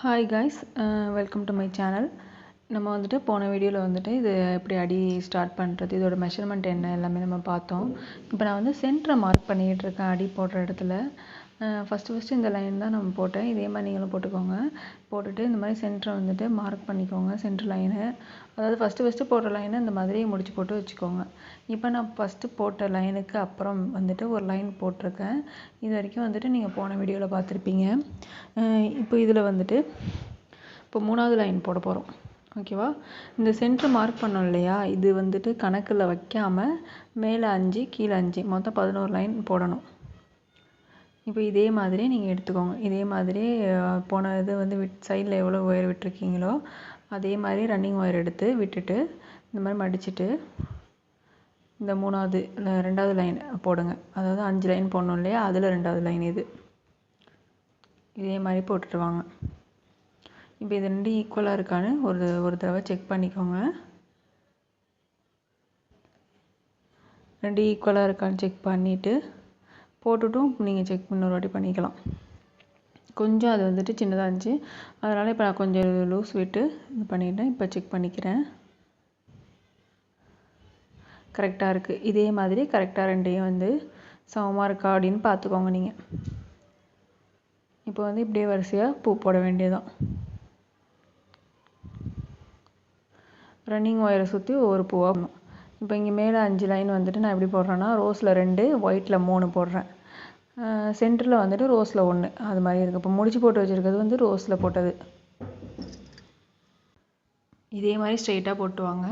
Hi guys welcome to my channel நம்ம வந்துட்டு போன வீடியோவில் வந்துட்டு இது எப்படி அடி ஸ்டார்ட் பண்ணுறது இதோட மெஷர்மெண்ட் என்ன எல்லாமே நம்ம பார்த்தோம். இப்போ நான் வந்து சென்டரை மார்க் பண்ணிகிட்டு இருக்கேன் அடி போடுற இடத்துல. ஃபஸ்ட்டு ஃபஸ்ட்டு இந்த லைன் தான் நம்ம போட்டேன். இதே மாதிரி நீங்களும் போட்டுக்கோங்க. போட்டுட்டு இந்த மாதிரி சென்டரை வந்துட்டு மார்க் பண்ணிக்கோங்க சென்டர் லைனு அதாவது ஃபஸ்ட்டு ஃபஸ்ட்டு போடுற லைனை இந்த மாதிரி முடிச்சு போட்டு வச்சுக்கோங்க. இப்போ நான் ஃபஸ்ட்டு போட்ட லைனுக்கு அப்புறம் வந்துட்டு ஒரு லைன் போட்டிருக்கேன். இது வரைக்கும் வந்துட்டு நீங்கள் போன வீடியோவில் பார்த்துருப்பீங்க. இப்போ இதில் வந்துட்டு இப்போ மூணாவது லைன் போட போகிறோம் ஓகேவா இந்த சென்டர் மார்க் பண்ணோம் இல்லையா? இது வந்துட்டு கணக்கில் வைக்காமல் மேலே அஞ்சு கீழே அஞ்சு. மொத்தம் பதினோரு லைன் போடணும். இப்போ இதே மாதிரி நீங்கள் எடுத்துக்கோங்க. இதே மாதிரி போன இது வந்து விட் சைடில் எவ்வளோ ஒயர் விட்டுருக்கீங்களோ அதே மாதிரி ரன்னிங் ஒயர் எடுத்து விட்டுட்டு இந்த மாதிரி மடிச்சுட்டு இந்த மூணாவது ரெண்டாவது லைன் போடுங்க. அதாவது அஞ்சு லைன் போடணும் இல்லையா? அதில் ரெண்டாவது லைன் இது. இதே மாதிரி போட்டுட்டு வாங்க. இப்போ இது ரெண்டு ஈக்குவலாக இருக்கான்னு ஒரு ஒரு தடவை செக் பண்ணிக்கோங்க. ரெண்டு ஈக்குவலாக இருக்கான்னு செக் பண்ணிவிட்டு போட்டுட்டும் நீங்கள் செக் இன்னொரு வாட்டி பண்ணிக்கலாம். கொஞ்சம் அது வந்துட்டு சின்னதாக இருந்துச்சு. அதனால் இப்போ நான் கொஞ்சம் லூஸ் விட்டு இது பண்ணிட்டேன். இப்போ செக் பண்ணிக்கிறேன். கரெக்டாக இருக்குது இதே மாதிரி கரெக்டாக ரெண்டையும் வந்து சமமாக இருக்கா அப்படின்னு பார்த்துக்கோங்க நீங்கள் இப்போ வந்து இப்படியே வரிசையாக பூ போட வேண்டியதான் ரன்னிங் ஒயரை சுற்றி ஒவ்வொரு பூவாகணும் இப்போ இங்கே மேலே அஞ்சு லைன் வந்துட்டு நான் எப்படி போடுறேன்னா ரோஸில் ரெண்டு ஒயிட்டில் மூணு போடுறேன். சென்டரில் வந்துட்டு ரோஸில் ஒன்று அது மாதிரி இருக்குது இப்போ முடிச்சு போட்டு வச்சுருக்கிறது வந்து ரோஸில் போட்டது. இதே மாதிரி ஸ்ட்ரைட்டாக போட்டுவாங்க.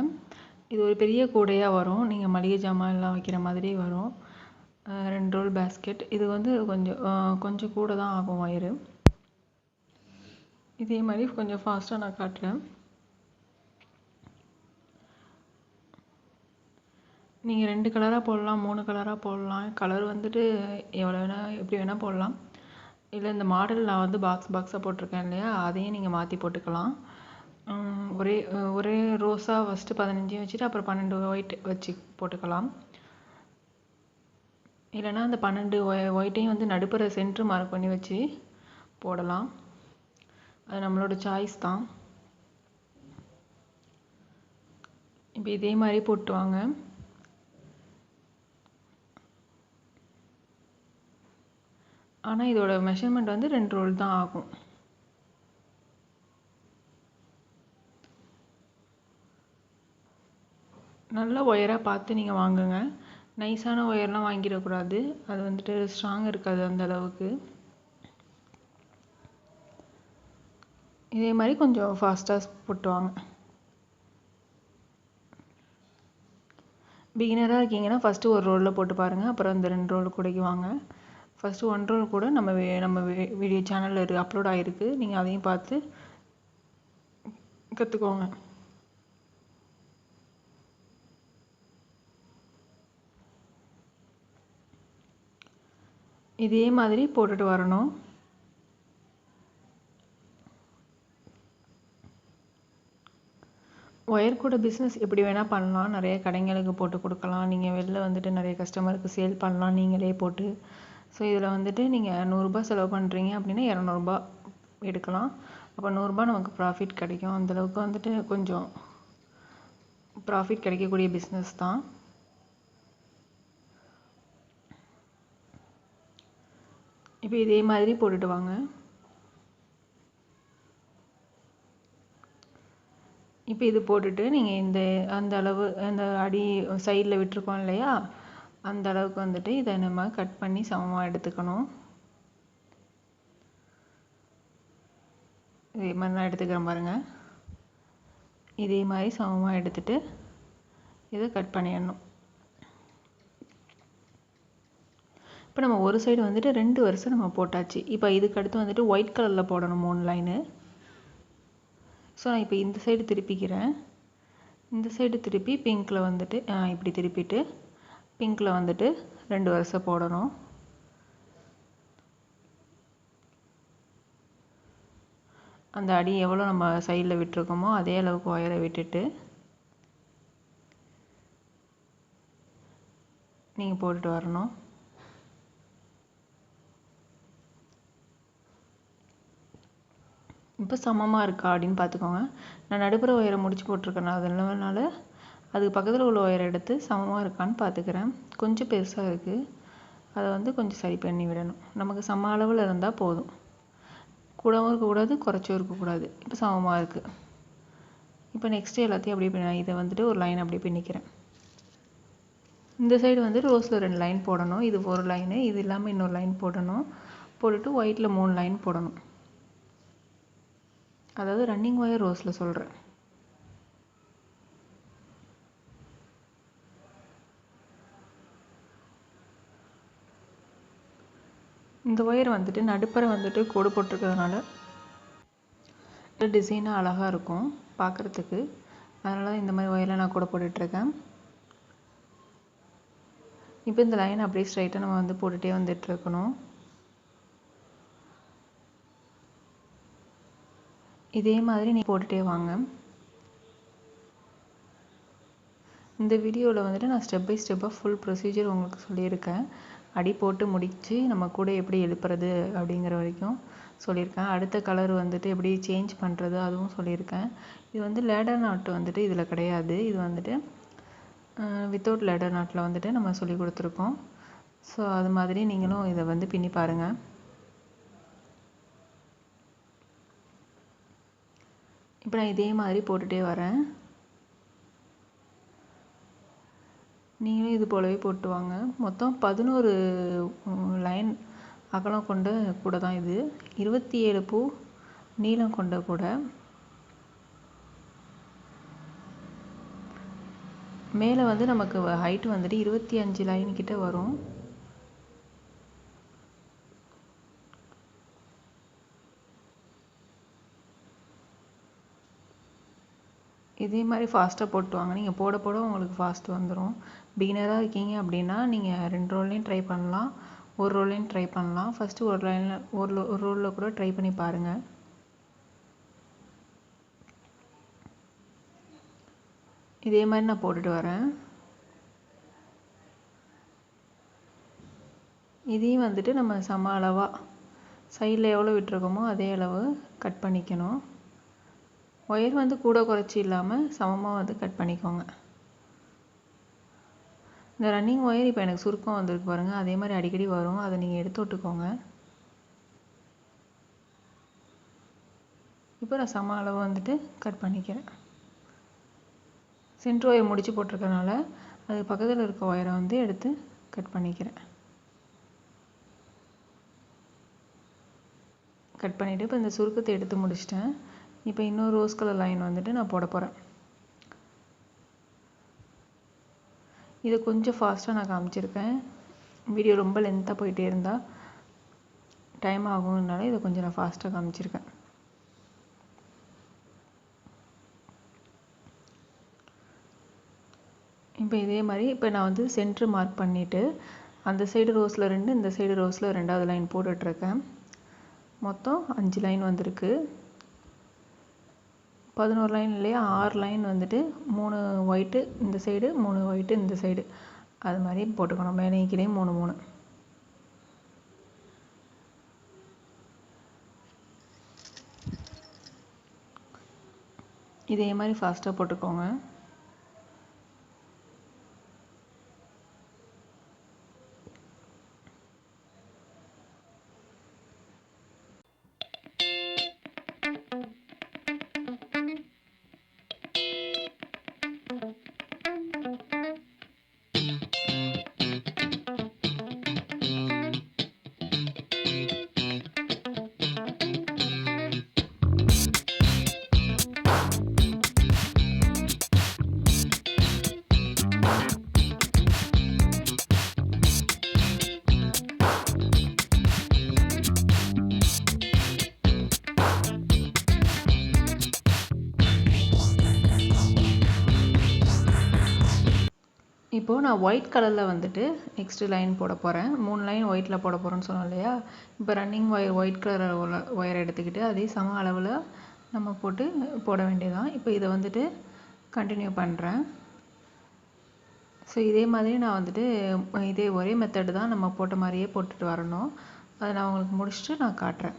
இது ஒரு பெரிய கூடையாக வரும். நீங்கள் மளிகை ஜாமான்லாம் வைக்கிற மாதிரி வரும். ரெண்டு ரோல் பேஸ்கெட் இது வந்து கொஞ்சம் கொஞ்சம் கூட தான் ஆகும் வயிறு இதே மாதிரி கொஞ்சம் ஃபாஸ்ட்டாக நான் காட்டுறேன். நீங்கள் ரெண்டு கலராக போடலாம் மூணு கலராக போடலாம். கலர் வந்துட்டு எவ்வளோ வேணால் எப்படி வேணால் போடலாம். இல்லை இந்த மாடல் நான் வந்து பாக்ஸ் பாக்ஸாக போட்டிருக்கேன் இல்லையா? அதையும் நீங்கள் மாற்றி போட்டுக்கலாம். ஒரே ஒரே ரோஸாக ஃபஸ்ட்டு பதினஞ்சையும் வச்சுட்டு அப்புறம் பன்னெண்டு ஒயிட் வச்சு போட்டுக்கலாம். இல்லைனா அந்த பன்னெண்டு ஒய் ஒயிட்டையும் வந்து நடுப்புற சென்ட்ரு மார்க் பண்ணி வச்சு போடலாம். அது நம்மளோட சாய்ஸ் தான். இப்போ இதே மாதிரி போட்டு வாங்க ஆனால் இதோட மெஷர்மெண்ட் வந்து ரெண்டு ரோல் தான் ஆகும். நல்ல ஒயராக பார்த்து நீங்கள் வாங்குங்க. நைஸான ஒயர்லாம் வாங்கிடக்கூடாது. அது வந்துட்டு ஸ்ட்ராங் இருக்காது அந்த அளவுக்கு. இதே மாதிரி கொஞ்சம் ஃபாஸ்ட்டாக போட்டு வாங்க. பிகினராக இருக்கீங்கன்னா ஃபஸ்ட்டு ஒரு ரோலில் போட்டு பாருங்கள் அப்புறம் இந்த ரெண்டு ரோல் கூடைக்கு வாங்க. ஃபஸ்ட்டு ஒன் ரோல் கூட நம்ம நம்ம வீடியோ சேனலில் இரு அப்லோட் ஆகிருக்கு நீங்கள் அதையும் பார்த்து கற்றுக்கோங்க இதே மாதிரி போட்டுட்டு வரணும். ஒயர் கூட பிஸ்னஸ் எப்படி வேணால் பண்ணலாம். நிறைய கடைங்களுக்கு போட்டு கொடுக்கலாம். நீங்கள் வெளில வந்துட்டு நிறைய கஸ்டமருக்கு சேல் பண்ணலாம். நீங்களே போட்டு ஸோ இதில் வந்துட்டு நீங்கள் நூறுரூபா செலவு பண்ணுறீங்க அப்படின்னா இரநூறுபா எடுக்கலாம். அப்போ நூறுரூபா நமக்கு ப்ராஃபிட் கிடைக்கும். அந்தளவுக்கு வந்துட்டு கொஞ்சம் ப்ராஃபிட் கிடைக்கக்கூடிய பிஸ்னஸ் தான். இப்போ இதே மாதிரி போட்டுட்டு வாங்க. இப்போ இது போட்டுட்டு நீங்கள் இந்த அந்த அளவு அந்த அடி சைடில் விட்டுருக்கோம் இல்லையா? அந்த அளவுக்கு வந்துட்டு இதை நம்ம கட் பண்ணி சமமாக எடுத்துக்கணும். இதே மாதிரி தான் எடுத்துக்கிறேன் பாருங்கள் இதே மாதிரி சமமாக எடுத்துட்டு இதை கட் பண்ணிடணும். இப்போ நம்ம ஒரு சைடு வந்துட்டு ரெண்டு வருஷம் நம்ம போட்டாச்சு. இப்போ இதுக்கு அடுத்து வந்துட்டு ஒயிட் கலரில் போடணும் மூணு லைனு ஸோ நான் இப்போ இந்த சைடு திருப்பிக்கிறேன். இந்த சைடு திருப்பி பிங்க்கில் வந்துட்டு இப்படி திருப்பிட்டு பிங்க்கில் வந்துட்டு ரெண்டு வருஷம் போடணும். அந்த அடி எவ்வளோ நம்ம சைடில் விட்டுருக்கோமோ அதே அளவுக்கு ஒயரை விட்டுட்டு நீங்கள் போட்டுட்டு வரணும். இப்போ சமமாக இருக்கா அப்படின்னு பார்த்துக்கோங்க. நான் நடுப்புற ஒயரை முடிச்சு போட்டிருக்கேன். அதனால அதுக்கு பக்கத்தில் உள்ள ஒயரை எடுத்து சமமாக இருக்கான்னு பார்த்துக்கிறேன் கொஞ்சம் பெருசாக இருக்குது அதை வந்து கொஞ்சம் சரி பண்ணி விடணும். நமக்கு சம அளவில் இருந்தால் போதும். கூடவும் இருக்கக்கூடாது குறைச்சும் இருக்கக்கூடாது. இப்போ சமமாக இருக்குது இப்போ நெக்ஸ்ட்டு எல்லாத்தையும் அப்படியே பண்ண இதை வந்துட்டு ஒரு லைன் அப்படியே பின்னிக்கிறேன். இந்த சைடு வந்து ரோஸில் ரெண்டு லைன் போடணும். இது ஒரு லைனு இது இல்லாமல் இன்னொரு லைன் போடணும். போட்டுட்டு ஒயிட்டில் மூணு லைன் போடணும். அதாவது ரன்னிங் ஒயர் ரோஸில் சொல்கிறேன் இந்த ஒயர் வந்துட்டு நடுப்பரை வந்துட்டு கோடு போட்டிருக்கிறதுனால டிசைனாக அழகாக இருக்கும் பார்க்குறதுக்கு அதனால தான் இந்த மாதிரி ஒயரில் நான் கூட போட்டுட்ருக்கேன். இப்போ இந்த லைன் அப்படியே ஸ்ட்ரைட்டாக நம்ம வந்து போட்டுகிட்டே வந்துட்டுருக்கணும் இதே மாதிரி நீ போட்டுகிட்டே வாங்க. இந்த வீடியோவில் வந்துட்டு நான் ஸ்டெப் பை ஸ்டெப்பாக ஃபுல் ப்ரொசீஜர் உங்களுக்கு சொல்லியிருக்கேன். அடி போட்டு முடித்து நம்ம கூட எப்படி எழுப்புறது அப்படிங்கிற வரைக்கும் சொல்லியிருக்கேன். அடுத்த கலர் வந்துட்டு எப்படி சேஞ்ச் பண்ணுறது அதுவும் சொல்லியிருக்கேன். இது வந்து லேடர் நாட்டு வந்துட்டு இதில் கிடையாது. இது வந்துட்டு வித்தவுட் லேடர் நாட்டில் வந்துட்டு நம்ம சொல்லி கொடுத்துருக்கோம். ஸோ அது மாதிரி நீங்களும் இதை வந்து பின்னி பாருங்கள் இப்போ நான் இதே மாதிரி போட்டுகிட்டே வரேன். நீங்களும் இது போலவே போட்டு வாங்க மொத்தம் பதினோரு லைன் அகலம் கொண்ட கூட தான் இது. இருபத்தி ஏழு பூ நீளம் கொண்ட கூட. மேலே வந்து நமக்கு ஹைட் வந்துட்டு இருபத்தி அஞ்சு லைன் கிட்ட வரும். இதே மாதிரி ஃபாஸ்ட்டாக போட்டு வாங்க நீங்கள் போட போட உங்களுக்கு ஃபாஸ்ட் வந்துடும் பிகினராக இருக்கீங்க அப்படின்னா நீங்கள் ரெண்டு ரோல்லையும் ட்ரை பண்ணலாம். ஒரு ரோல்லையும் ட்ரை பண்ணலாம். ஃபஸ்ட்டு ஒரு லைனில் ஒரு ஒரு ரோலில் கூட ட்ரை பண்ணி பாருங்கள் இதே மாதிரி நான் போட்டுட்டு வரேன். இதையும் வந்துட்டு நம்ம சம அளவாக சைடில் எவ்வளோ விட்டுருக்கோமோ அதே அளவு கட் பண்ணிக்கணும். ஒயர் வந்து கூட குறைச்சி இல்லாமல் சமமாக வந்து கட் பண்ணிக்கோங்க. இந்த ரன்னிங் ஒயர் இப்போ எனக்கு சுருக்கம் வந்திருக்கு பாருங்கள் அதே மாதிரி அடிக்கடி வரும். அதை நீங்கள் எடுத்து விட்டுக்கோங்க. இப்போ நான் சம அளவு வந்துட்டு கட் பண்ணிக்கிறேன். சென்ட்ரு ஒயர் முடித்து போட்டிருக்கனால அது பக்கத்தில் இருக்க ஒயரை வந்து எடுத்து கட் பண்ணிக்கிறேன். கட் பண்ணிவிட்டு இப்போ இந்த சுருக்கத்தை எடுத்து முடிச்சிட்டேன். இப்போ இன்னொரு ரோஸ் கலர் லைன் வந்துட்டு நான் போட போகிறேன் இதை கொஞ்சம் ஃபாஸ்ட்டாக நான் காமிச்சிருக்கேன். வீடியோ ரொம்ப லென்த்தாக போயிட்டே இருந்தால் டைம் ஆகும்னால இதை கொஞ்சம் நான் ஃபாஸ்ட்டாக காமிச்சிருக்கேன். இப்போ இதே மாதிரி இப்போ நான் வந்து சென்ட்ரு மார்க் பண்ணிவிட்டு அந்த சைடு ரோஸில் ரெண்டு இந்த சைடு ரோஸில் ரெண்டாவது லைன் போட்டுட்ருக்கேன் மொத்தம் அஞ்சு லைன் வந்திருக்கு. பதினோரு லைன் ஆறு லைன் வந்துட்டு மூணு ஒயிட்டு இந்த சைடு மூணு ஒயிட்டு இந்த சைடு அது மாதிரி போட்டுக்கணும். மேலே கீழே மூணு மூணு. இதே மாதிரி ஃபாஸ்ட்டாக போட்டுக்கோங்க. நான் ஒயிட் கலரில் வந்துட்டு நெக்ஸ்ட்டு லைன் போட போகிறேன் மூணு லைன் ஒயிட்டில் போட போகிறேன்னு சொன்னோம் இல்லையா? இப்போ running wire white colour wire எடுத்துக்கிட்டு அதே சம அளவில் நம்ம போட்டு போட வேண்டியதான் இப்போ இதை வந்துட்டு கண்டினியூ பண்ணுறேன் ஸோ இதே மாதிரி நான் வந்துட்டு இதே ஒரே மெத்தடு தான் நம்ம போட்ட மாதிரியே போட்டுட்டு வரணும். அதை நான் உங்களுக்கு முடிச்சுட்டு நான் காட்டுறேன்.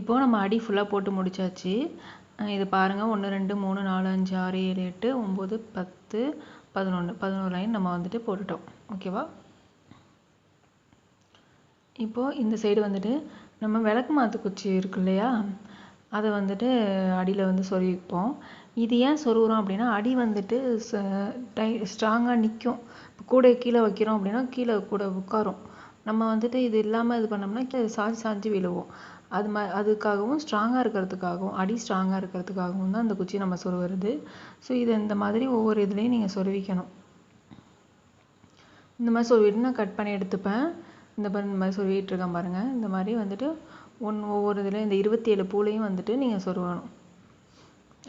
இப்போது நம்ம அடி ஃபுல்லாக போட்டு முடிச்சாச்சு. இது பாருங்கள் ஒன்று ரெண்டு மூணு நாலு அஞ்சு ஆறு ஏழு எட்டு ஒம்பது பத்து பதினொன்று பதினோரு லைன் நம்ம வந்துட்டு போட்டுட்டோம். ஓகேவா இப்போது இந்த சைடு வந்துட்டு நம்ம விளக்கு மாத்து குச்சி இருக்கு இல்லையா? அதை வந்துட்டு அடியில் வந்து சொருவிப்போம் இது ஏன் சொருகிறோம் அப்படின்னா அடி வந்துட்டு டை ஸ்ட்ராங்காக நிற்கும் கூடை கீழே வைக்கிறோம் அப்படின்னா கீழே கூட உட்காரும். நம்ம வந்துட்டு இது இல்லாமல் இது பண்ணோம்னா கீழே சாஞ்சு சாஞ்சு விழுவோம். அது ம அதுக்காகவும் ஸ்ட்ராங்காக இருக்கிறதுக்காகவும் அடி ஸ்ட்ராங்காக இருக்கிறதுக்காகவும் தான் இந்த குச்சியை நம்ம சொருவுறது. ஸோ இது இந்த மாதிரி ஒவ்வொரு இதுலேயும் நீங்கள் சொருவிக்கணும். இந்த மாதிரி சொருவிட்டு நான் கட் பண்ணி எடுத்துப்பேன். இந்த மாதிரி இந்த மாதிரி சொருவிட்டு இருக்கேன் பாருங்கள் இந்த மாதிரி வந்துட்டு ஒன் ஒவ்வொரு இதுலேயும் இந்த இருபத்தி ஏழு பூலையும் வந்துட்டு நீங்கள் சொருகணும்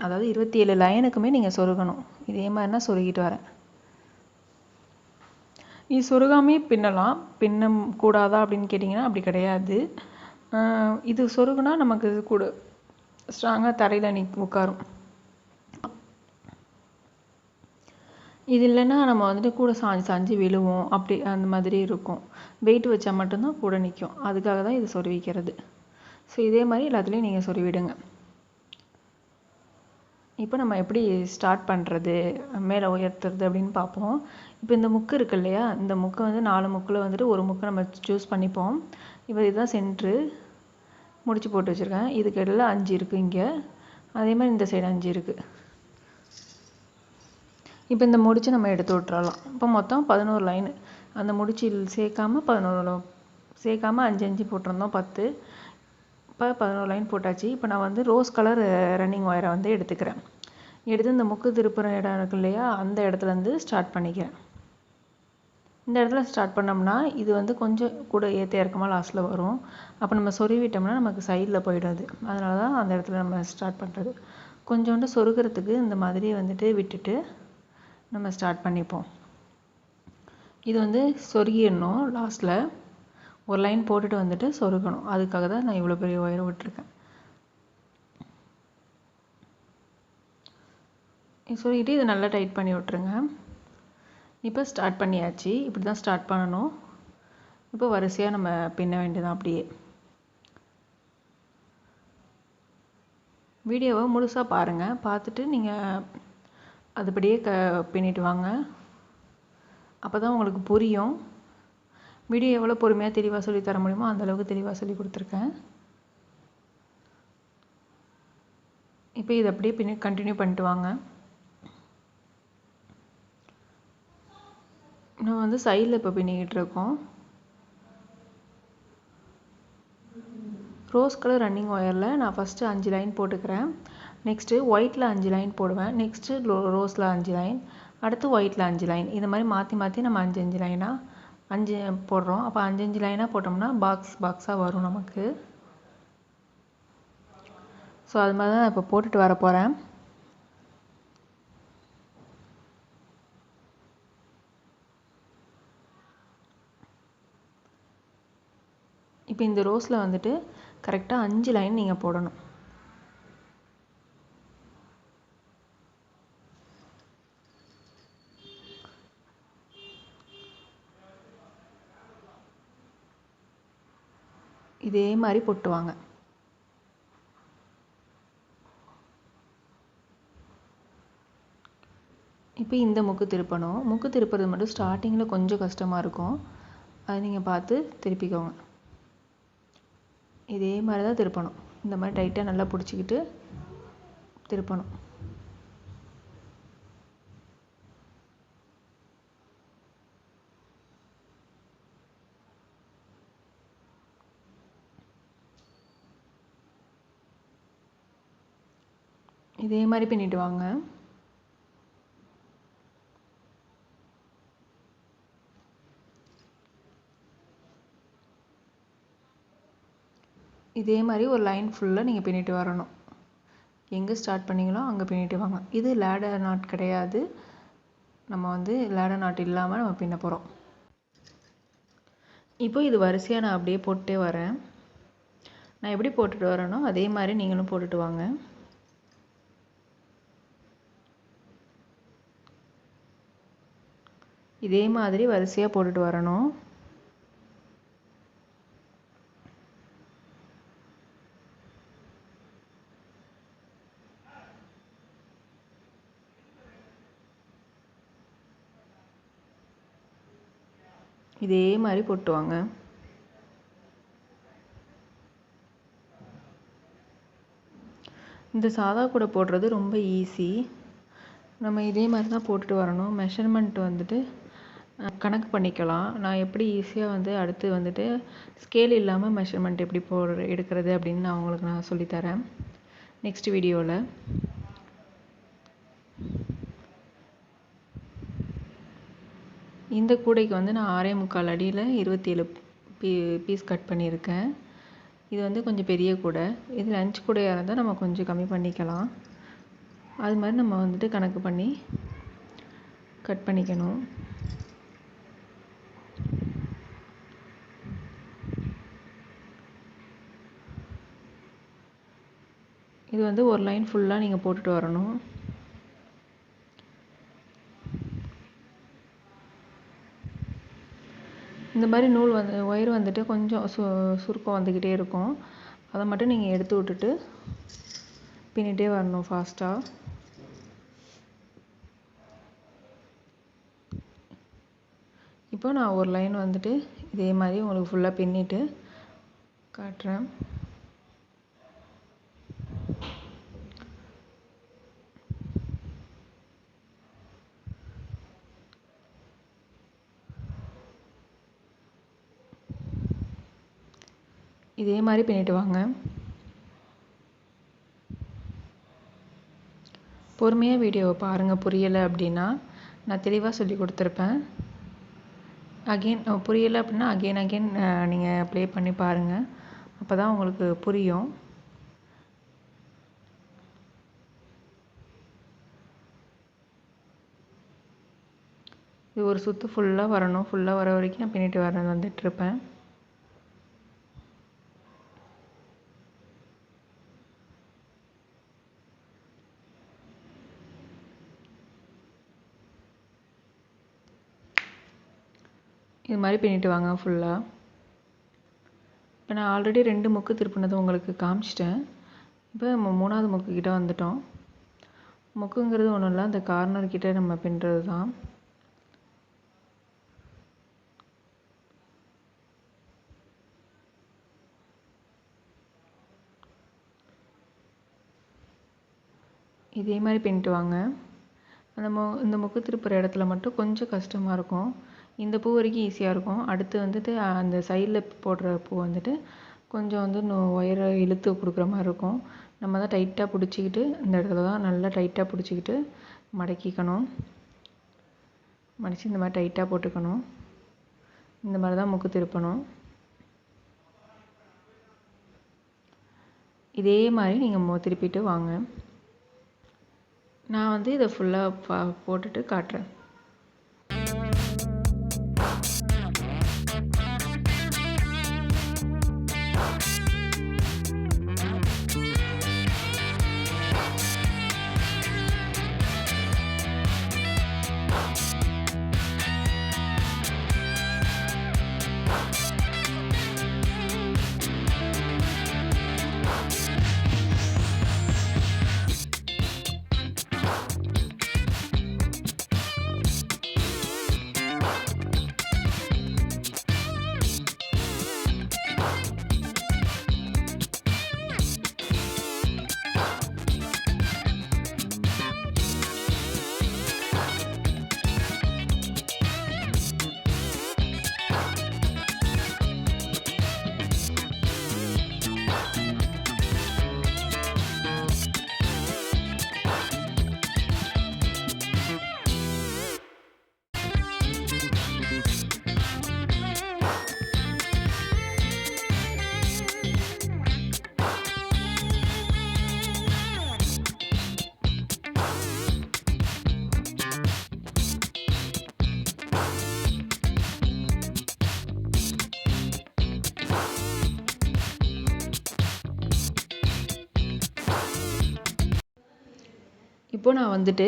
அதாவது இருபத்தி ஏழு லைனுக்குமே நீங்கள் சொருகணும். இதே மாதிரினா சொருகிட்டு வரேன். இது சொருகாமே பின்னலாம். பின்ன கூடாதா அப்படின்னு கேட்டிங்கன்னா அப்படி கிடையாது. இது சொருகுனா நமக்கு இது கூட. ஸ்ட்ராங்காக தரையில் நிக் உட்காரும். இது இல்லைன்னா நம்ம வந்துட்டு கூட சாஞ்சு சாஞ்சு விழுவோம். அப்படி அந்த மாதிரி இருக்கும். வெயிட் வச்சா மட்டும்தான் கூட நிற்கும் அதுக்காக தான் இது சொருவிக்கிறது ஸோ இதே மாதிரி எல்லாத்துலேயும் நீங்கள் சொருவிடுங்க இப்போ நம்ம எப்படி ஸ்டார்ட் பண்ணுறது மேலே உயர்த்துறது அப்படின்னு பார்ப்போம். இப்போ இந்த முக்கு இருக்கு இல்லையா இந்த முக்கை வந்து நாலு முக்கில் வந்துட்டு ஒரு முக்கை நம்ம சூஸ் பண்ணிப்போம். இப்போ இதுதான் சென்ட்ரு முடிச்சு போட்டு வச்சுருக்கேன். இதுக்கு இடையில் அஞ்சு இருக்குது இங்கே. அதே மாதிரி இந்த சைடு அஞ்சு இருக்குது இப்போ இந்த முடிச்சு நம்ம எடுத்து விட்றலாம் இப்போ மொத்தம் பதினோரு லைனு அந்த முடிச்சில் சேர்க்காம பதினோரு சேர்க்காம அஞ்சு அஞ்சு போட்டிருந்தோம் பத்து. இப்போ பதினோரு லைன் போட்டாச்சு. இப்போ நான் வந்து ரோஸ் கலர் ரன்னிங் ஒயரை வந்து எடுத்துக்கிறேன். எடுத்து இந்த முக்கு திருப்புற இடம் இருக்கு இல்லையா அந்த இடத்துலேருந்து ஸ்டார்ட் பண்ணிக்கிறேன். இந்த இடத்துல ஸ்டார்ட் பண்ணோம்னா இது வந்து கொஞ்சம் கூட ஏற்ற இறக்கமாக லாஸ்ட்டில் வரும். அப்போ நம்ம சொருவிட்டோம்னா நமக்கு சைடில் போயிடும் அது அதனால தான் அந்த இடத்துல நம்ம ஸ்டார்ட் பண்ணுறது கொஞ்சோண்டு சொருகிறதுக்கு இந்த மாதிரி வந்துட்டு விட்டுட்டு நம்ம ஸ்டார்ட் பண்ணிப்போம். இது வந்து சொருகிடணும் லாஸ்ட்டில் ஒரு லைன் போட்டுட்டு வந்துட்டு சொருகணும். அதுக்காக தான் நான் இவ்வளோ பெரிய ஒயரை விட்டுருக்கேன். சொருகிட்டு இதை நல்லா டைட் பண்ணி விட்டுருங்க. இப்போ ஸ்டார்ட் பண்ணியாச்சு. இப்படி தான் ஸ்டார்ட் பண்ணணும். இப்போ வரிசையாக நம்ம பின்ன வேண்டியதான் அப்படியே. வீடியோவை முழுசாக பாருங்கள் பார்த்துட்டு நீங்கள் அதுபடியே க பின்னிட்டு வாங்க. அப்போ தான் உங்களுக்கு புரியும். வீடியோ எவ்வளோ பொறுமையாக தெளிவாக சொல்லி தர முடியுமோ அந்தளவுக்கு தெளிவாக சொல்லி கொடுத்துருக்கேன். இப்போ இதை அப்படியே பின்ன கண்டினியூ பண்ணிட்டு வாங்க. நான் வந்து சைடில் இப்போ பின்னிக்கிட்டு இருக்கோம். ரோஸ் கலர் ரன்னிங் ஒயரில் நான் ஃபஸ்ட்டு அஞ்சு லைன் போட்டுக்கிறேன். நெக்ஸ்ட்டு ஒயிட்டில் அஞ்சு லைன் போடுவேன். நெக்ஸ்ட்டு ரோஸில் அஞ்சு லைன் அடுத்து ஒயிட்டில் அஞ்சு லைன் இந்த மாதிரி மாற்றி மாற்றி நம்ம அஞ்சு அஞ்சு லைனாக அஞ்சு போடுறோம். அப்போ அஞ்சு அஞ்சு லைனாக போட்டோம்னா பாக்ஸ் பாக்ஸாக வரும் நமக்கு. ஸோ அது மாதிரி தான் நான் இப்போ போட்டுட்டு வர போகிறேன் இப்போ இந்த ரோஸில் வந்துட்டு கரெக்டாக அஞ்சு லைன் நீங்கள் போடணும். இதே மாதிரி பொட்டுவாங்க. இப்போ இந்த முக்கு திருப்பணும். முக்கு திருப்புறது மட்டும் ஸ்டார்டிங்கில் கொஞ்சம் கஷ்டமாக இருக்கும். அது நீங்கள் பார்த்து திருப்பிக்கோங்க. இதே மாதிரி தான் திருப்பணும். இந்த மாதிரி டைட்டாக நல்லா பிடிச்சிக்கிட்டு திருப்பணும். இதே மாதிரி பின்னிட்டு வாங்க. இதே மாதிரி ஒரு லைன் ஃபுல்லாக நீங்கள் பின்னிட்டு வரணும். எங்கே ஸ்டார்ட் பண்ணீங்களோ அங்கே பின்னிட்டு வாங்க. இது லேடர் நாட் கிடையாது. நம்ம வந்து லேடர் நாட் இல்லாமல் நம்ம பின்ன போகிறோம் இப்போ இது வரிசையாக நான் அப்படியே போட்டுட்டே வரேன். நான் எப்படி போட்டுட்டு வரேனோ அதே மாதிரி நீங்களும் போட்டுட்டு வாங்க. இதே மாதிரி வரிசையாக போட்டுட்டு வரணும். இதே மாதிரி போட்டு வாங்க இந்த சாதா கூடை போடுறது ரொம்ப ஈஸி நம்ம இதே மாதிரி தான் போட்டுட்டு வரணும். மெஷர்மெண்ட் வந்துட்டு கணக்கு பண்ணிக்கலாம். நான் எப்படி ஈஸியாக வந்து அடுத்து வந்துட்டு ஸ்கேல் இல்லாமல் மெஷர்மெண்ட் எப்படி போடுற எடுக்கிறது அப்படின்னு நான் உங்களுக்கு நான் சொல்லித்தரேன். நெக்ஸ்ட் வீடியோவில் இந்த கூடைக்கு வந்து நான் ஆறே முக்கால் அடியில் இருபத்தி ஏழு பீ பீஸ் கட் பண்ணியிருக்கேன். இது வந்து கொஞ்சம் பெரிய கூடை. இது லஞ்ச் கூடையாக இருந்தால் நம்ம கொஞ்சம் கம்மி பண்ணிக்கலாம். அது மாதிரி நம்ம வந்துட்டு கணக்கு பண்ணி கட் பண்ணிக்கணும். இது வந்து ஒரு லைன் ஃபுல்லாக நீங்கள் போட்டுட்டு வரணும். இந்த மாதிரி நூல் வந்து ஒயர் வந்துட்டு கொஞ்சம் சு சுருக்கம் வந்துக்கிட்டே இருக்கும். அதை மட்டும் நீங்கள் எடுத்து விட்டுட்டு பின்னிட்டே வரணும் ஃபாஸ்ட்டாக இப்போ நான் ஒரு லைன் வந்துட்டு இதே மாதிரி உங்களுக்கு ஃபுல்லாக பின்னிட்டு காட்டுறேன். இதே மாதிரி பின்னிட்டு வாங்க. பொறுமையாக வீடியோவை பாருங்கள் புரியலை அப்படின்னா நான் தெளிவாக சொல்லி கொடுத்துருப்பேன். அகெயின் புரியலை அப்படின்னா அகெயின் அகெயின் நீங்கள் ப்ளே பண்ணி பாருங்கள் அப்போ தான் உங்களுக்கு புரியும். இது ஒரு சுற்று ஃபுல்லாக வரணும். ஃபுல்லாக வர வரைக்கும் நான் பின்னிட்டு வர வந்துட்டுருப்பேன் இது மாதிரி பின்னிட்டு வாங்க ஃபுல்லாக இப்போ நான் ஆல்ரெடி ரெண்டு முக்கு திருப்பினது உங்களுக்கு காமிச்சிட்டேன். இப்போ நம்ம மூணாவது முக்கு கிட்ட வந்துட்டோம். முக்குங்கிறது ஒன்றும் இல்லை அந்த கார்னர் கிட்ட நம்ம பின்னுறது தான். இதே மாதிரி பின்னிட்டு வாங்க. அந்த மு இந்த முக்கு திருப்புற இடத்துல மட்டும் கொஞ்சம் கஷ்டமாக இருக்கும். இந்த பூ வரைக்கும் ஈஸியாக இருக்கும். அடுத்து வந்துட்டு அந்த சைடில் போடுற பூ வந்துட்டு கொஞ்சம் வந்து ஒயரை இழுத்து கொடுக்குற மாதிரி இருக்கும். நம்ம தான் டைட்டாக பிடிச்சிக்கிட்டு இந்த இடத்துல தான் நல்லா டைட்டாக பிடிச்சிக்கிட்டு மடக்கிக்கணும். மடித்து இந்த மாதிரி டைட்டாக போட்டுக்கணும். இந்த மாதிரி தான் முக்கு திருப்பணும். இதே மாதிரி நீங்கள் திருப்பிட்டு வாங்க. நான் வந்து இதை ஃபுல்லாக போட்டுட்டு காட்டுறேன். இப்போ நான் வந்துட்டு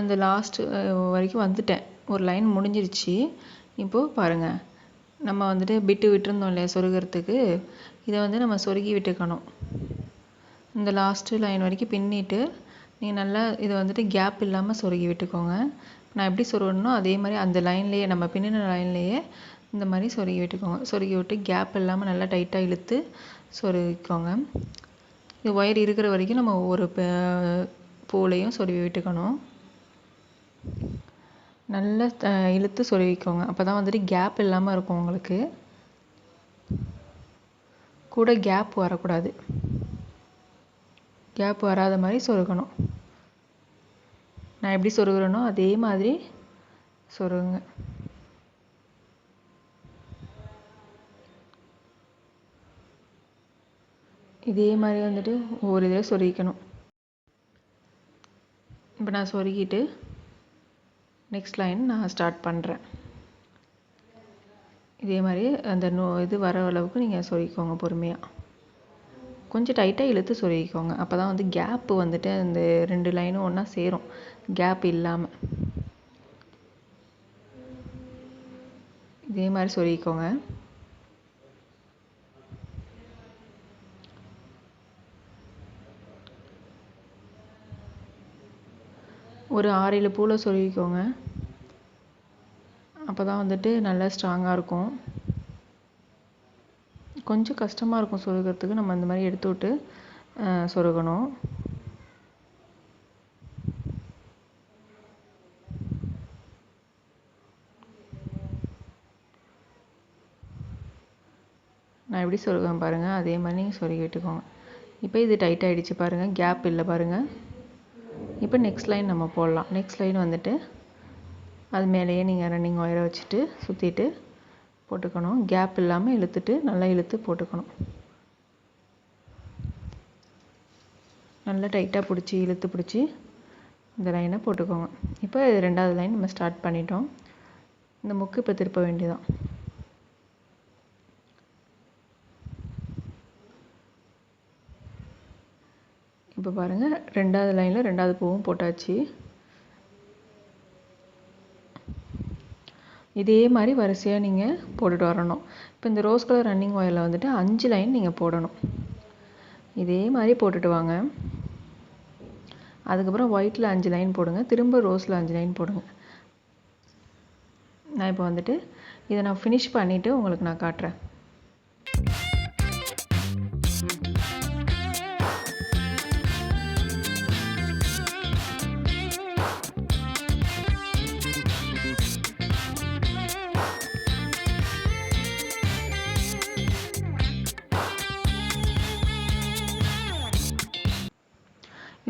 இந்த லாஸ்ட்டு வரைக்கும் வந்துட்டேன். ஒரு லைன் முடிஞ்சிருச்சு. இப்போது பாருங்கள் நம்ம வந்துட்டு பிட்டு விட்டுருந்தோம் இல்லையா சொருகிறதுக்கு? இதை வந்து நம்ம சொருகி விட்டுக்கணும். இந்த லாஸ்ட்டு லைன் வரைக்கும் பின்னிட்டு நீங்கள் நல்லா இதை வந்துட்டு கேப் இல்லாமல் சொருகி விட்டுக்கோங்க. நான் எப்படி சொருகணும்னோ அதே மாதிரி அந்த லைன்லேயே நம்ம பின்னின லைன்லேயே இந்த மாதிரி சொருகி விட்டுக்கோங்க. சொருகி விட்டு கேப் இல்லாமல் நல்லா டைட்டாக இழுத்து சொருகிக்கோங்க. இது ஒயர் இருக்கிற வரைக்கும் நம்ம ஒவ்வொரு பூலையும் சொருவி விட்டுக்கணும். நல்லா இழுத்து சொருவிக்கோங்க. அப்போ தான் வந்துட்டு கேப் இல்லாமல் இருக்கும் உங்களுக்கு. கூட கேப் வரக்கூடாது. கேப் வராத மாதிரி சொருகணும். நான் எப்படி சொருகிறேனோ அதே மாதிரி சொருகுங்க. இதே மாதிரி வந்துட்டு ஒவ்வொரு இதில் சொருகிக்கணும். இப்போ நான் சொருகிட்டு நெக்ஸ்ட் லைன் நான் ஸ்டார்ட் பண்ணுறேன் இதே மாதிரி அந்த நோ இது வர அளவுக்கு நீங்கள் சொருகிக்கோங்க பொறுமையாக கொஞ்சம் டைட்டாக இழுத்து சொருகிக்கோங்க. அப்போ தான் வந்து கேப்பு வந்துட்டு அந்த ரெண்டு லைனும் ஒன்றா சேரும். கேப் இல்லாமல் இதே மாதிரி சொருகிக்கோங்க. ஒரு ஆறேழு பூவில் சொருகிக்கோங்க. அப்போ தான் வந்துட்டு நல்லா ஸ்ட்ராங்காக இருக்கும். கொஞ்சம் கஷ்டமாக இருக்கும் சொருகிறதுக்கு. நம்ம அந்த மாதிரி எடுத்து விட்டு சொருகணும். நான் எப்படி சொருகேன் பாருங்கள் அதே மாதிரி நீங்கள் சொருகி விட்டுக்கோங்க. இப்போ இது டைட் ஆகிடுச்சு பாருங்கள் கேப் இல்லை பாருங்கள் இப்போ நெக்ஸ்ட் லைன் நம்ம போடலாம். நெக்ஸ்ட் லைன் வந்துட்டு அது மேலேயே நீங்கள் ரன்னிங் ஒயரை வச்சுட்டு சுற்றிட்டு போட்டுக்கணும். கேப் இல்லாமல் இழுத்துட்டு நல்லா இழுத்து போட்டுக்கணும். நல்லா டைட்டாக பிடிச்சி இழுத்து பிடிச்சி இந்த லைனை போட்டுக்கோங்க. இப்போ ரெண்டாவது லைன் நம்ம ஸ்டார்ட் பண்ணிட்டோம். இந்த முக்கு இப்போ திருப்ப வேண்டியதான் இப்போ பாருங்கள் ரெண்டாவது லைனில் ரெண்டாவது பூவும் போட்டாச்சு. இதே மாதிரி வரிசையாக நீங்கள் போட்டுட்டு வரணும். இப்போ இந்த ரோஸ் கலர் ரன்னிங் ஒயரில் வந்துட்டு அஞ்சு லைன் நீங்கள் போடணும். இதே மாதிரி போட்டுட்டு வாங்க. அதுக்கப்புறம் ஒயிட்டில் அஞ்சு லைன் போடுங்க. திரும்ப ரோஸில் அஞ்சு லைன் போடுங்க. நான் இப்போ வந்துட்டு இதை நான் ஃபினிஷ் பண்ணிவிட்டு உங்களுக்கு நான் காட்டுறேன்.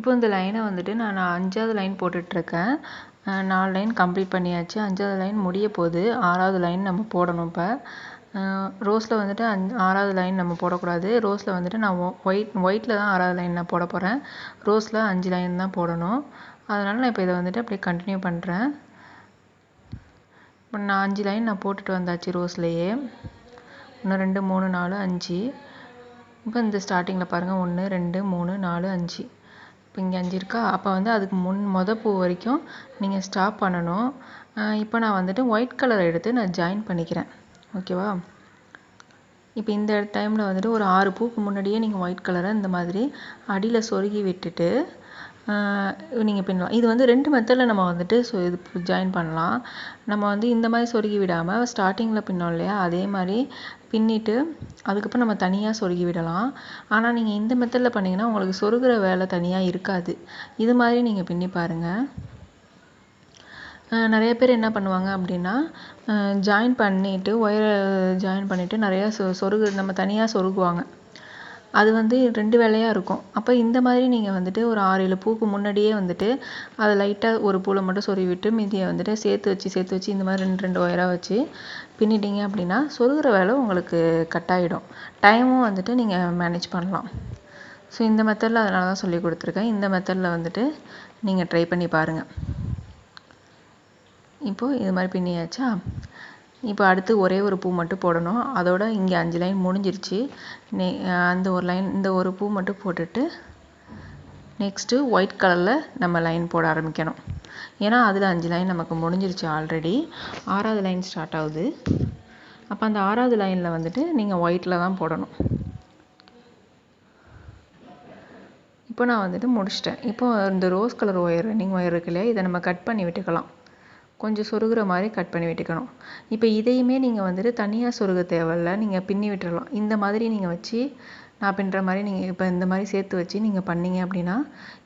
இப்போ இந்த லைனை வந்துட்டு நான் அஞ்சாவது லைன் போட்டுட்ருக்கேன். நாலு லைன் கம்ப்ளீட் பண்ணியாச்சு. அஞ்சாவது லைன் முடிய போகுது. ஆறாவது லைன் நம்ம போடணும் இப்போ. ரோஸில் வந்துட்டு அஞ் ஆறாவது லைன் நம்ம போடக்கூடாது. ரோஸில் வந்துட்டு நான் ஒயிட் ஒயிட்டில் தான் ஆறாவது லைன் நான் போட போகிறேன் ரோஸில் அஞ்சு லைன் தான் போடணும். அதனால் நான் இப்போ இதை வந்துட்டு அப்படியே கண்டினியூ பண்ணுறேன் இப்போ நான் அஞ்சு லைன் நான் போட்டுட்டு வந்தாச்சு ரோஸ்லேயே ஒன்று ரெண்டு மூணு நாலு அஞ்சு. இப்போ இந்த ஸ்டார்டிங்கில் பாருங்கள் ஒன்று ரெண்டு மூணு நாலு அஞ்சு. இப்போ இங்கே அஞ்சு இருக்கா அப்போ வந்து அதுக்கு முன் மொதல் பூ வரைக்கும் நீங்கள் ஸ்டாப் பண்ணணும். இப்போ நான் வந்துட்டு ஒயிட் கலர் எடுத்து நான் ஜாயின் பண்ணிக்கிறேன். ஓகேவா இப்போ இந்த டைமில் வந்துட்டு ஒரு ஆறு பூக்கு முன்னாடியே நீங்கள் ஒயிட் கலரை இந்த மாதிரி அடியில் சொருகி விட்டுட்டு நீங்கள் பின்னலாம் இது வந்து ரெண்டு மெத்தடில் நம்ம வந்துட்டு ஸோ இது ஜாயின் பண்ணலாம். நம்ம வந்து இந்த மாதிரி சொருகி விடாமல் ஸ்டார்டிங்கில் பின்னோம் இல்லையா? அதே மாதிரி பின்னிட்டு அதுக்கப்புறம் நம்ம தனியாக சொருகி விடலாம். ஆனால் நீங்கள் இந்த மெத்தடில் பண்ணிங்கன்னா உங்களுக்கு சொருகிற வேலை தனியாக இருக்காது. இது மாதிரி நீங்கள் பின்னி பாருங்கள் நிறைய பேர் என்ன பண்ணுவாங்க அப்படின்னா ஜாயின் பண்ணிவிட்டு ஒயரை ஜாயின் பண்ணிவிட்டு நிறையா சொ சொருகு நம்ம தனியாக சொருகுவாங்க. அது வந்து ரெண்டு வேலையாக இருக்கும். அப்போ இந்த மாதிரி நீங்கள் வந்துட்டு ஒரு ஆறு ஏழு பூக்கு முன்னாடியே வந்துட்டு அதை லைட்டாக ஒரு பூவில் மட்டும் சொருவி விட்டு மீதியை வந்துட்டு சேர்த்து வச்சு சேர்த்து வச்சு இந்த மாதிரி ரெண்டு ரெண்டு ஒயராக வச்சு பின்னிட்டீங்க அப்படின்னா சொருகிற வேலை உங்களுக்கு கட் ஆகிடும் டைமும் வந்துட்டு நீங்கள் மேனேஜ் பண்ணலாம். ஸோ இந்த மெத்தடில் அதனால தான் சொல்லி கொடுத்துருக்கேன். இந்த மெத்தடில் வந்துட்டு நீங்கள் ட்ரை பண்ணி பாருங்கள் இப்போது இது மாதிரி பின்னியாச்சா? இப்போ அடுத்து ஒரே ஒரு பூ மட்டும் போடணும். அதோட இங்கே அஞ்சு லைன் முடிஞ்சிருச்சு. நெ அந்த ஒரு லைன் இந்த ஒரு பூ மட்டும் போட்டுட்டு நெக்ஸ்ட்டு ஒயிட் கலரில் நம்ம லைன் போட ஆரம்பிக்கணும். ஏன்னா அதில் அஞ்சு லைன் நமக்கு முடிஞ்சிருச்சு ஆல்ரெடி ஆறாவது லைன் ஸ்டார்ட் ஆகுது. அப்போ அந்த ஆறாவது லைனில் வந்துட்டு நீங்கள் ஒயிட்டில் தான் போடணும். இப்போ நான் வந்துட்டு முடிச்சிட்டேன். இப்போ இந்த rose colour wire running wire இருக்கு இல்லையா? இதை நம்ம கட் பண்ணி விட்டுக்கலாம். கொஞ்சம் சொருகிற மாதிரி கட் பண்ணி விட்டுக்கணும். இப்போ இதையுமே நீங்கள் வந்துட்டு தனியாக சொருக தேவையில்ல. நீங்கள் பின்னி விட்டுறலாம். இந்த மாதிரி நீங்கள் வச்சு நான் பின்னுற மாதிரி நீங்கள் இப்போ இந்த மாதிரி சேர்த்து வச்சு நீங்கள் பண்ணீங்க அப்படின்னா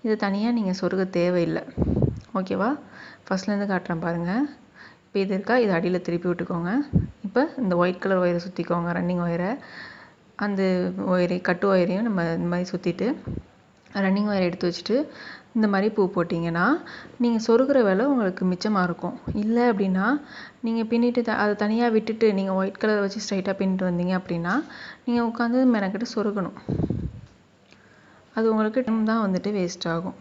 இது தனியாக நீங்கள் சொருக தேவையில்லை. ஓகேவா? ஃபஸ்ட்லேருந்து காட்டுறேன் பாருங்கள் இப்போ இது இருக்கா? இது அடியில் திருப்பி விட்டுக்கோங்க. இப்போ இந்த ஒயிட் கலர் ஒயரை சுற்றிக்கோங்க ரன்னிங் ஒயரை அந்த ஒயரை கட்டு ஒயரையும் நம்ம இந்த மாதிரி சுற்றிட்டு ரன்னிங் ஒயரை எடுத்து வச்சுட்டு இந்த மாதிரி பூ போட்டிங்கன்னா நீங்கள் சொருகிற வேலை உங்களுக்கு மிச்சமாக இருக்கும். இல்லை அப்படின்னா நீங்கள் பின்னிட்டு த அதை தனியாக விட்டுட்டு நீங்கள் ஒயிட் கலர் வச்சு ஸ்ட்ரைட்டாக பின்னிட்டு வந்தீங்க அப்படின்னா நீங்கள் உட்காந்து மெனக்கிட்டு சொருகணும். அது உங்களுக்கு டைம் தான் வந்துட்டு வேஸ்ட் ஆகும்.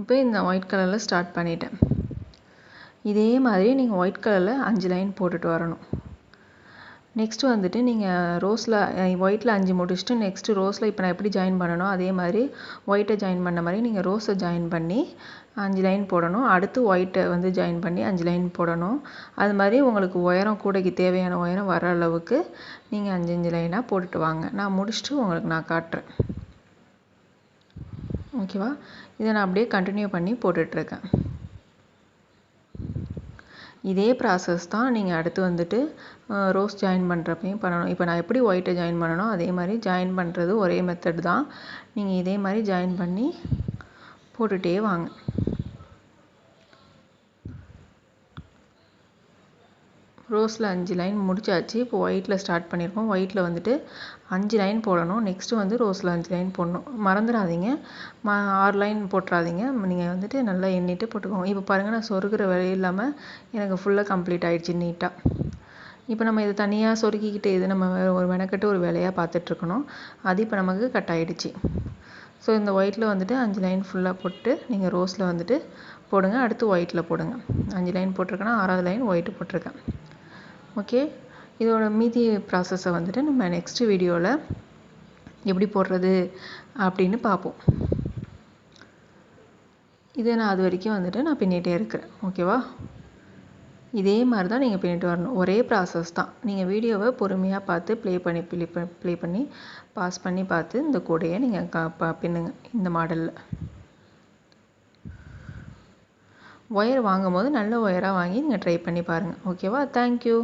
இப்போ இந்த ஒயிட் கலரில் ஸ்டார்ட் பண்ணிட்டேன். இதே மாதிரி நீங்கள் ஒயிட் கலரில் அஞ்சு லைன் போட்டுட்டு வரணும். நெக்ஸ்ட்டு வந்துட்டு நீங்கள் ரோஸில் ஒயிட்டில் அஞ்சு முடிச்சுட்டு நெக்ஸ்ட்டு ரோஸில் இப்போ நான் எப்படி ஜாயின் பண்ணணும் அதே மாதிரி ஒயிட்டை ஜாயின் பண்ண மாதிரி நீங்கள் ரோஸை ஜாயின் பண்ணி அஞ்சு லைன் போடணும். அடுத்து ஒயிட்டை வந்து ஜாயின் பண்ணி அஞ்சு லைன் போடணும். அது மாதிரி உங்களுக்கு உயரம் கூடைக்கு தேவையான உயரம் வர அளவுக்கு நீங்கள் அஞ்சு அஞ்சு லைனாக போட்டுட்டு வாங்க. நான் முடிச்சுட்டு உங்களுக்கு நான் காட்டுறேன். ஓகேவா இதை நான் அப்படியே கண்டினியூ பண்ணி போட்டுட்ருக்கேன் இதே ப்ராசஸ் தான் நீங்கள் அடுத்து வந்துட்டு ரோஸ் ஜாயின் பண்ணுறப்பையும் பண்ணணும். இப்போ நான் எப்படி ஒயிட்டை ஜாயின் பண்ணனோ அதே மாதிரி ஜாயின் பண்ணுறது ஒரே மெத்தட் தான். நீங்கள் இதே மாதிரி ஜாயின் பண்ணி போட்டுகிட்டே வாங்க. ரோஸில் அஞ்சு லைன் முடிச்சாச்சு. இப்போ ஒயிட்டில் ஸ்டார்ட் பண்ணியிருக்கோம் ஒயிட்டில் வந்துட்டு அஞ்சு லைன் போடணும். நெக்ஸ்ட்டு வந்து ரோஸில் அஞ்சு லைன் போடணும். மறந்துடாதீங்க. ம ஆறு லைன் போட்டுறாதீங்க. நீங்கள் வந்துட்டு நல்லா எண்ணிட்டு போட்டுக்கோங்க. இப்போ பாருங்கள் நான் சொருகிற வேலை இல்லாமல் எனக்கு ஃபுல்லாக கம்ப்ளீட் ஆகிடுச்சு நீட்டாக இப்போ நம்ம இதை தனியாக சொருக்கிக்கிட்டு இது நம்ம ஒரு வெனக்கட்டு ஒரு வேலையாக பார்த்துட்ருக்கணும். அது இப்போ நமக்கு கட் ஆகிடுச்சி ஸோ இந்த ஒயிட்டில் வந்துட்டு அஞ்சு லைன் ஃபுல்லாக போட்டு நீங்கள் ரோஸில் வந்துட்டு போடுங்க. அடுத்து ஒயிட்டில் போடுங்க. அஞ்சு லைன் போட்டிருக்கேன்னா ஆறாவது லைன் ஒயிட்டு போட்டிருக்கேன். ஓகே இதோட மீதி ப்ராசஸை வந்துட்டு நம்ம நெக்ஸ்ட் வீடியோவில் எப்படி போடுறது அப்படின்னு பார்ப்போம். இதை நான் அது வரைக்கும் வந்துட்டு நான் பின்னிகிட்டே இருக்கிறேன். ஓகேவா இதே மாதிரி தான் நீங்கள் பின்னிட்டு வரணும். ஒரே ப்ராசஸ் தான். நீங்கள் வீடியோவை பொறுமையாக பார்த்து ப்ளே பண்ணி ப்ளே ப்ளே பண்ணி பாஸ் பண்ணி பார்த்து இந்த கூடையை நீங்கள் க பின்னுங்க. இந்த மாடலில் ஒயர் வாங்கும் போது நல்ல ஒயராக வாங்கி நீங்கள் ட்ரை பண்ணி பாருங்கள் ஓகேவா தேங்க்யூ